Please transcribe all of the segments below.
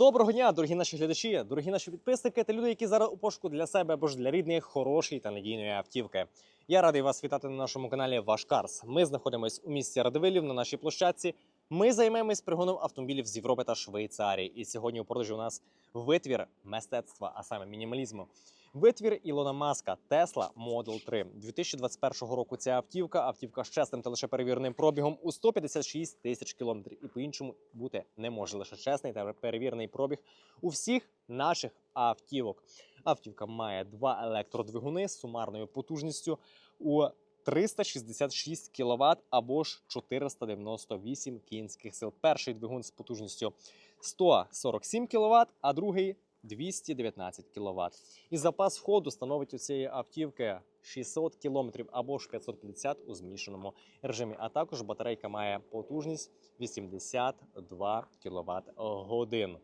Доброго дня, дорогі наші глядачі, дорогі наші підписники та люди, які зараз у пошуку для себе або ж для рідних хорошої та надійної автівки. Я радий вас вітати на нашому каналі Ваш Карс. Ми знаходимося у місті Радивилів на нашій площадці. Ми займаємось пригоном автомобілів з Європи та Швейцарії. І сьогодні у продажі у нас витвір мистецтва, а саме мінімалізму. Витвір Ілона Маска Tesla Model 3 2021 року. Ця автівка, автівка з чесним та лише перевіреним пробігом у 156 тисяч кілометрів. І по-іншому бути не може. Лише чесний та перевірений пробіг у всіх наших автівок. Автівка має два електродвигуни з сумарною потужністю у 366 кВт або ж 498 кінських сил. Перший двигун з потужністю 147 кВт, а другий 219 кВт. І запас ходу становить у цієї автівки 600 км або ж 550 у змішаному режимі. А також батарейка має потужність 82 кВт годин.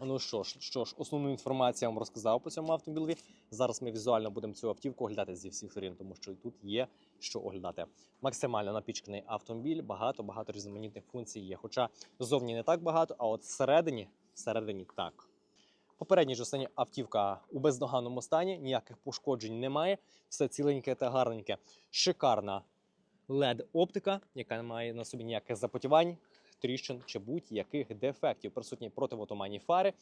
Ну що ж, що ж, основну інформацію я вам розказав по цьому автомобілі. Зараз ми візуально будемо цю автівку оглядати зі всіх сторін, тому що тут є що оглядати. Максимально напічканий автомобіль, багато багато різноманітних функцій є. Хоча зовні не так багато, а от всередині, всередині так. Попередній частині автівка у бездоганному стані, ніяких пошкоджень немає, все ціленьке та гарненьке. Шикарна LED-оптика, яка не має на собі ніяких запотівань, тріщин чи будь-яких дефектів. Присутні противотуманні фари.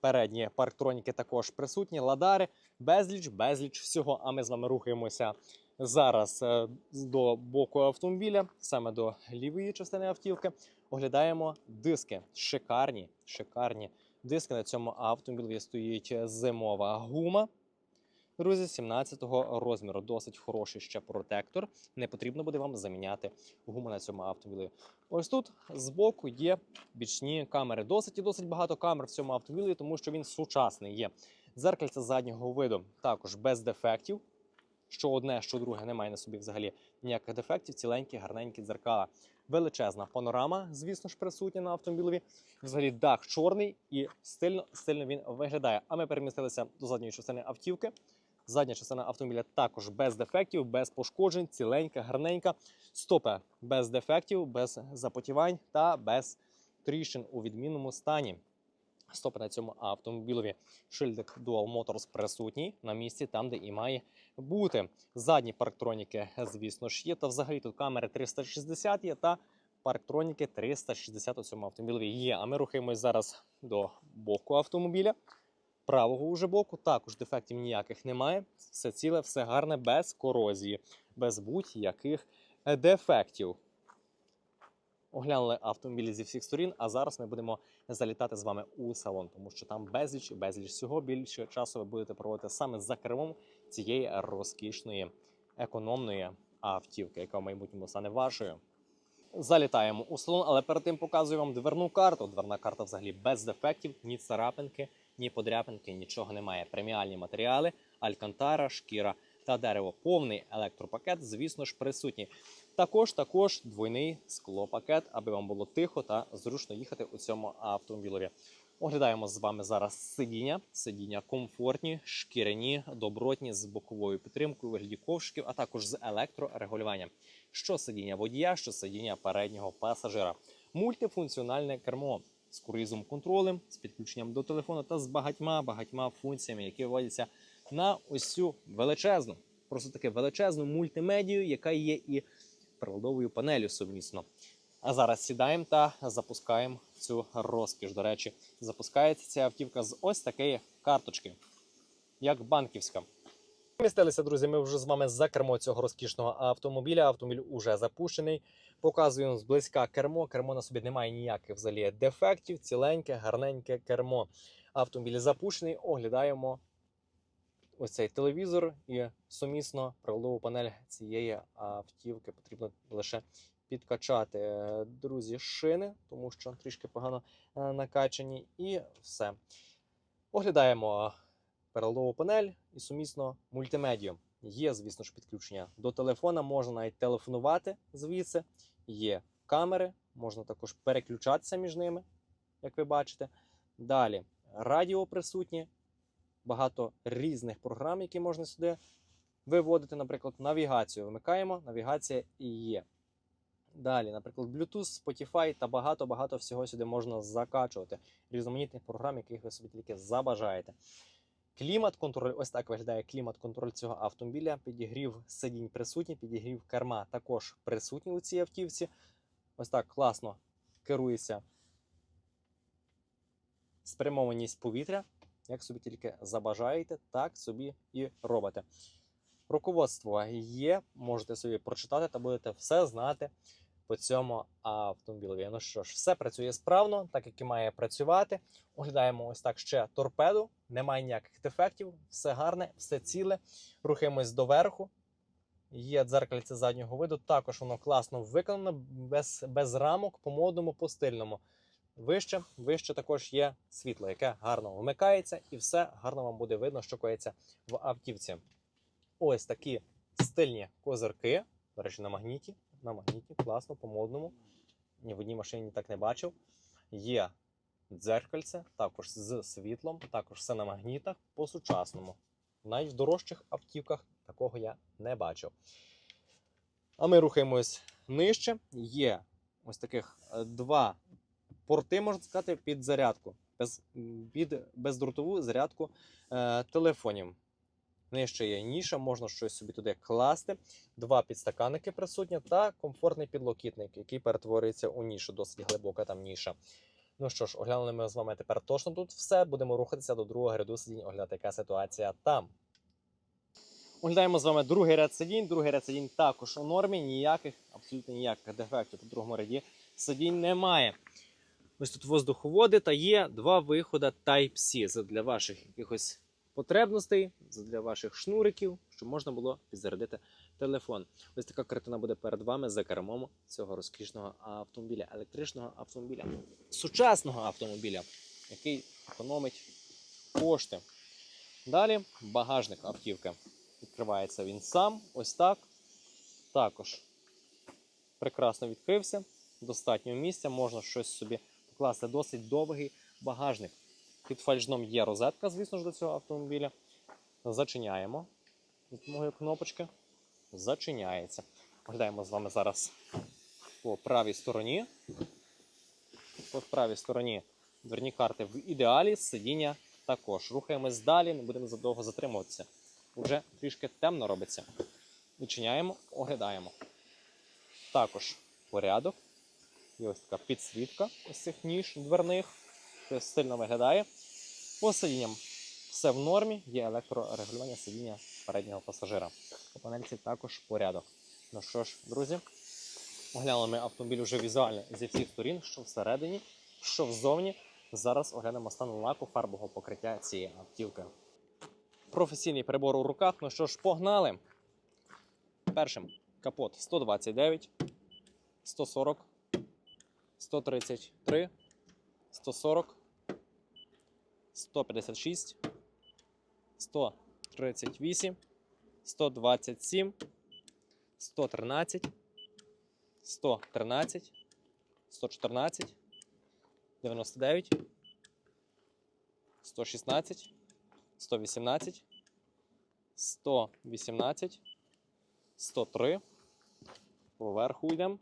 Передні парктроніки також присутні, ладари, безліч, безліч всього. А ми з вами рухаємося зараз е, до боку автомобіля, саме до лівої частини автівки. Оглядаємо диски. Шикарні, шикарні диски. На цьому автомобілі стоїть зимова гума. Друзі, 17-го розміру. Досить хороший ще протектор. Не потрібно буде вам заміняти гуму на цьому автомобілі. Ось тут збоку є бічні камери. Досить і досить багато камер в цьому автомобілі, тому що він сучасний є. Дзеркальце заднього виду також без дефектів. Що одне, що друге, немає на собі взагалі ніяких дефектів, ціленькі, гарненькі дзеркала. Величезна панорама, звісно ж, присутня на автомобілі. Взагалі дах чорний і стильно, стильно він виглядає. А ми перемістилися до задньої частини автівки. Задня частина автомобіля також без дефектів, без пошкоджень, ціленька, гарненька. Стопи без дефектів, без запотівань та без тріщин у відмінному стані. Стопи на цьому автомобілеві. Шильдик Dual Motors присутній на місці, там, де і має бути. Задні парктроніки, звісно ж, є. Та взагалі тут камери 360 є та парктроніки 360 у цьому автомобілі є. А ми рухаємось зараз до боку автомобіля. Правого уже боку також дефектів ніяких немає. Все ціле, все гарне, без корозії, без будь-яких дефектів. Оглянули автомобілі зі всіх сторін, а зараз ми будемо залітати з вами у салон, тому що там безліч безліч всього. Більше часу ви будете проводити саме за кермом цієї розкішної економної автівки, яка в майбутньому стане вашою. Залітаємо у салон, але перед тим показую вам дверну карту. Дверна карта взагалі без дефектів, ні царапинки, ні подряпинки, нічого немає. Преміальні матеріали, алькантара, шкіра та дерево. Повний електропакет, звісно ж, присутній. Також також двойний склопакет, аби вам було тихо та зручно їхати у цьому автомобілі. Оглядаємо з вами зараз сидіння. Сидіння комфортні, шкіряні, добротні з боковою підтримкою, у вигляді ковшиків, а також з електрорегулюванням. Що сидіння водія, що сидіння переднього пасажира. Мультифункціональне кермо з круїзом контролем, з підключенням до телефону та з багатьма багатьма функціями, які вводяться на цю величезну, просто таки величезну мультимедію, яка є і приладовою панелю сумісно. А зараз сідаємо та запускаємо цю розкіш. До речі, запускається ця автівка з ось такої карточки, як банківська. Містилися, друзі, ми вже з вами за кермо цього розкішного автомобіля. Автомобіль уже запущений. Показуємо зблизька кермо. Кермо на собі немає ніяких взагалі дефектів, ціленьке, гарненьке кермо. Автомобіль запущений. Оглядаємо ось цей телевізор і сумісно приладову панель цієї автівки потрібно лише підкачати, е, друзі, шини, тому що трішки погано е, накачані, і все. Оглядаємо переладову панель і сумісно мультимедію. Є, звісно ж, підключення до телефона, можна навіть телефонувати звідси. Є камери, можна також переключатися між ними, як ви бачите. Далі радіо присутнє, багато різних програм, які можна сюди виводити. Наприклад, навігацію вимикаємо, навігація і є. Далі, наприклад, Bluetooth, Spotify та багато-багато всього сюди можна закачувати. Різноманітних програм, яких ви собі тільки забажаєте. Клімат-контроль, ось так виглядає клімат-контроль цього автомобіля. Підігрів сидінь присутній, підігрів керма також присутній у цій автівці. Ось так класно керується спрямованість повітря. Як собі тільки забажаєте, так собі і робите. Руководство є, можете собі прочитати та будете все знати по цьому автомобілі. Ну що ж, все працює справно, так як і має працювати. Оглядаємо ось так ще торпеду. Немає ніяких дефектів, все гарне, все ціле. Рухаємось доверху. Є дзеркальце заднього виду. Також воно класно виконано, без, без рамок, по модному, по стильному. Вище, вище також є світло, яке гарно вмикається, і все гарно вам буде видно, що коїться в автівці. Ось такі стильні козирки. До речі, на магніті. На магніті, класно, по-модному. Ні в одній машині так не бачив. Є дзеркальце, також з світлом, також все на магнітах по-сучасному. Навіть в дорожчих автівках такого я не бачив. А ми рухаємось нижче. Є ось таких е, два порти, можна сказати, під зарядку, без, під бездротову зарядку е, телефонів. Нижче є ніша, можна щось собі туди класти. Два підстаканники присутні та комфортний підлокітник, який перетворюється у нішу, досить глибока там ніша. Ну що ж, оглянули ми з вами тепер точно тут все. Будемо рухатися до другого ряду сидінь, оглядати, яка ситуація там. Оглядаємо з вами другий ряд сидінь. Другий ряд сидінь також у нормі, ніяких, абсолютно ніяких дефектів у другому ряді сидінь немає. Ось тут воздуховоди та є два виходи Type-C для ваших якихось потребностей, для ваших шнуриків, щоб можна було підзарядити телефон. Ось така картина буде перед вами за кермом цього розкішного автомобіля, електричного автомобіля, сучасного автомобіля, який економить кошти. Далі багажник автівки. Відкривається він сам, ось так. Також прекрасно відкрився. Достатньо місця, можна щось собі покласти. Досить довгий багажник. Під фальшном є розетка, звісно ж, до цього автомобіля. Зачиняємо з допомогою кнопочки. Зачиняється. Оглядаємо з вами зараз по правій стороні. По правій стороні дверні карти в ідеалі, сидіння також. Рухаємось далі, не будемо задовго затримуватися. Уже трішки темно робиться. Відчиняємо, оглядаємо. Також порядок. Є ось така підсвітка ось цих ніж дверних. Це стильно виглядає. По сидінням все в нормі, є електрорегулювання сидіння переднього пасажира. По панельці також порядок. Ну що ж, друзі, оглянули ми автомобіль вже візуально зі всіх сторін, що всередині, що взовні. Зараз оглянемо стан лаку фарбового покриття цієї автівки. Професійний прибор у руках. Ну що ж, погнали. Першим капот 129, 140, 133, 140, 156, 138, 127, 113, 113, 114, 99, 116, 118, 118, 103, поверху йдемо,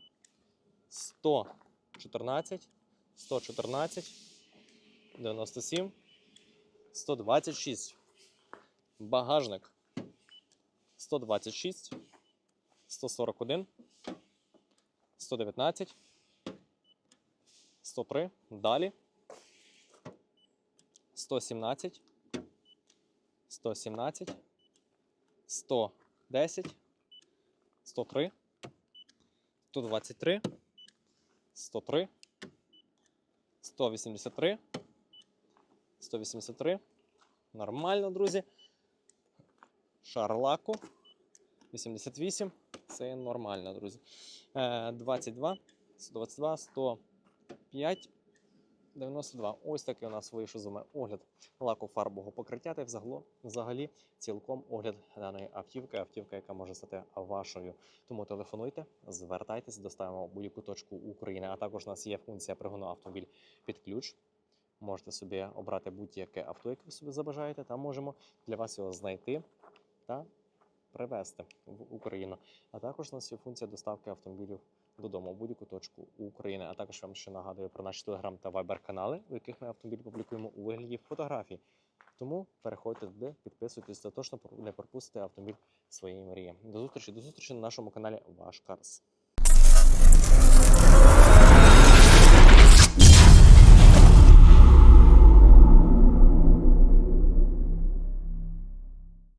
114, 114, 97, 126, багажник, 126, 141, 119, 103, далі, 117, 117, 110, 103, 123, 103, 183, 183. Нормально, друзі. Шарлаку. 88. Це нормально, друзі. Е, 22, 122, 105, 92. Ось такий у нас вийшов з вами огляд лаку фарбового покриття та взагалом, взагалі цілком огляд даної автівки, автівка, яка може стати вашою. Тому телефонуйте, звертайтесь, доставимо будь-яку точку України. А також у нас є функція пригону автомобіль під ключ. Можете собі обрати будь-яке авто, яке ви собі забажаєте, та можемо для вас його знайти та привезти в Україну. А також у нас є функція доставки автомобілів додому в будь-яку точку України. А також вам ще нагадую про наші телеграм та вайбер канали, у яких ми автомобіль публікуємо у вигляді фотографій. Тому переходьте туди, підписуйтесь та точно не пропустите автомобіль своєї мрії. До зустрічі, до зустрічі на нашому каналі Ваш Карс.